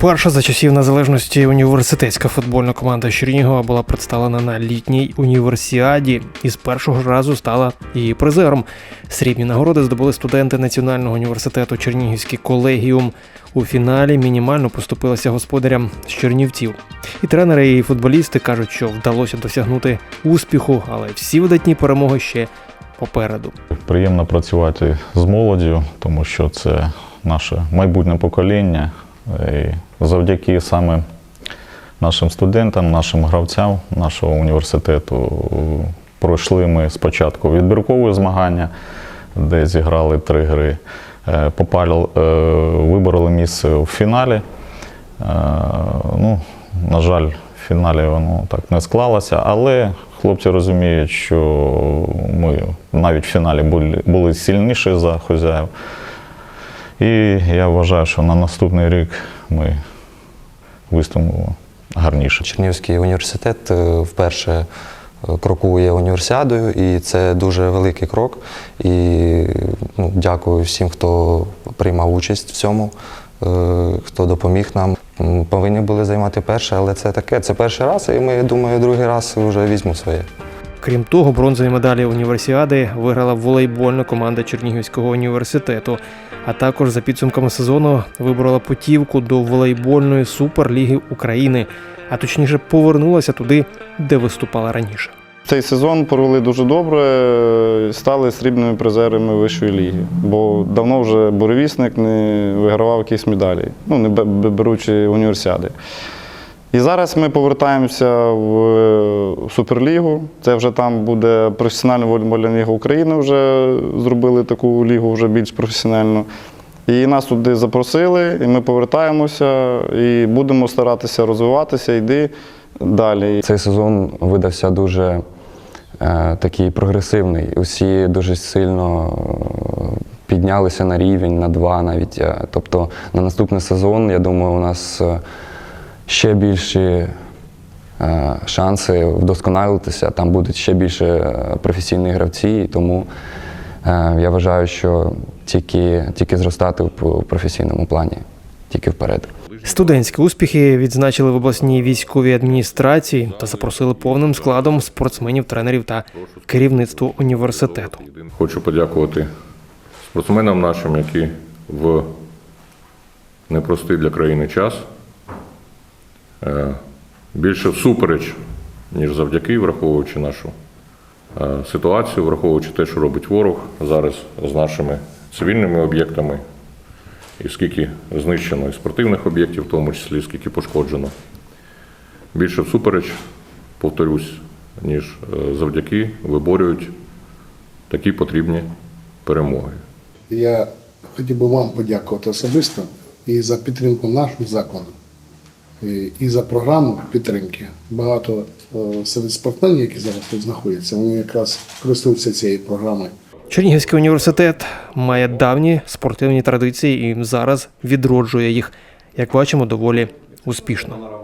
Перша за часів незалежності університетська футбольна команда Чернігова була представлена на літній універсіаді і з першого разу стала її призером. Срібні нагороди здобули студенти Національного університету Чернігівський колегіум. У фіналі мінімально поступилися господарям з Чернівців. І тренери, і футболісти кажуть, що вдалося досягнути успіху, але всі видатні перемоги ще попереду. Приємно працювати з молоддю, тому що це наше майбутнє покоління. І завдяки саме нашим студентам, нашим гравцям нашого університету пройшли ми спочатку відбіркові змагання, де зіграли три гри. Е, Попали, е, вибороли місце у фіналі. Е, Ну, на жаль, в фіналі воно так не склалося, але хлопці розуміють, що ми навіть в фіналі були сильніші за хозяїв. І я вважаю, що на наступний рік ми виступимо гарніше. Чернігівський університет е, вперше е, крокує універсіадою, і це дуже великий крок. І ну, дякую всім, хто приймав участь в цьому, е, хто допоміг нам. Повинні були займати перше, але це таке. Це перший раз, і ми, думаю, другий раз вже візьму своє. Крім того, бронзові медалі універсіади виграла волейбольна команда Чернігівського університету, а також за підсумками сезону виборола путівку до волейбольної суперліги України, а точніше повернулася туди, де виступала раніше. Цей сезон провели дуже добре, стали срібними призерами вищої ліги. Бо давно вже буревісник не вигравав якісь медалі, ну не бе- бе- беручи універсіади. І зараз ми повертаємося в е, Суперлігу. Це вже там буде професіональна волейбольна ліга України. Вже зробили таку лігу вже більш професіональну. І нас туди запросили, і ми повертаємося і будемо старатися розвиватися, йти далі. Цей сезон видався дуже е, такий прогресивний. Усі дуже сильно е, піднялися на рівень, на два навіть. Е, Тобто на наступний сезон, я думаю, у нас ще більші е, шанси вдосконалитися. Там будуть ще більше е, професійних гравці, і тому е, я вважаю, що тільки, тільки зростати в професійному плані, тільки вперед. Студентські успіхи відзначили в обласній військовій адміністрації та запросили повним складом спортсменів, тренерів та керівництво університету. Хочу подякувати спортсменам нашим, які в непростий для країни час більше всупереч, ніж завдяки, враховуючи нашу е, ситуацію, враховуючи те, що робить ворог зараз з нашими цивільними об'єктами, і скільки знищено і спортивних об'єктів, в тому числі скільки пошкоджено. Більше всупереч, повторюсь, ніж е, завдяки виборюють такі потрібні перемоги. Я хотів би вам подякувати особисто і за підтримку нашого закладу, і- за програму підтримки. Багато е, серед спортсменів, які зараз тут знаходяться, вони якраз користуються цією програмою. Чернігівський університет має давні спортивні традиції і зараз відроджує їх, як бачимо, доволі успішно.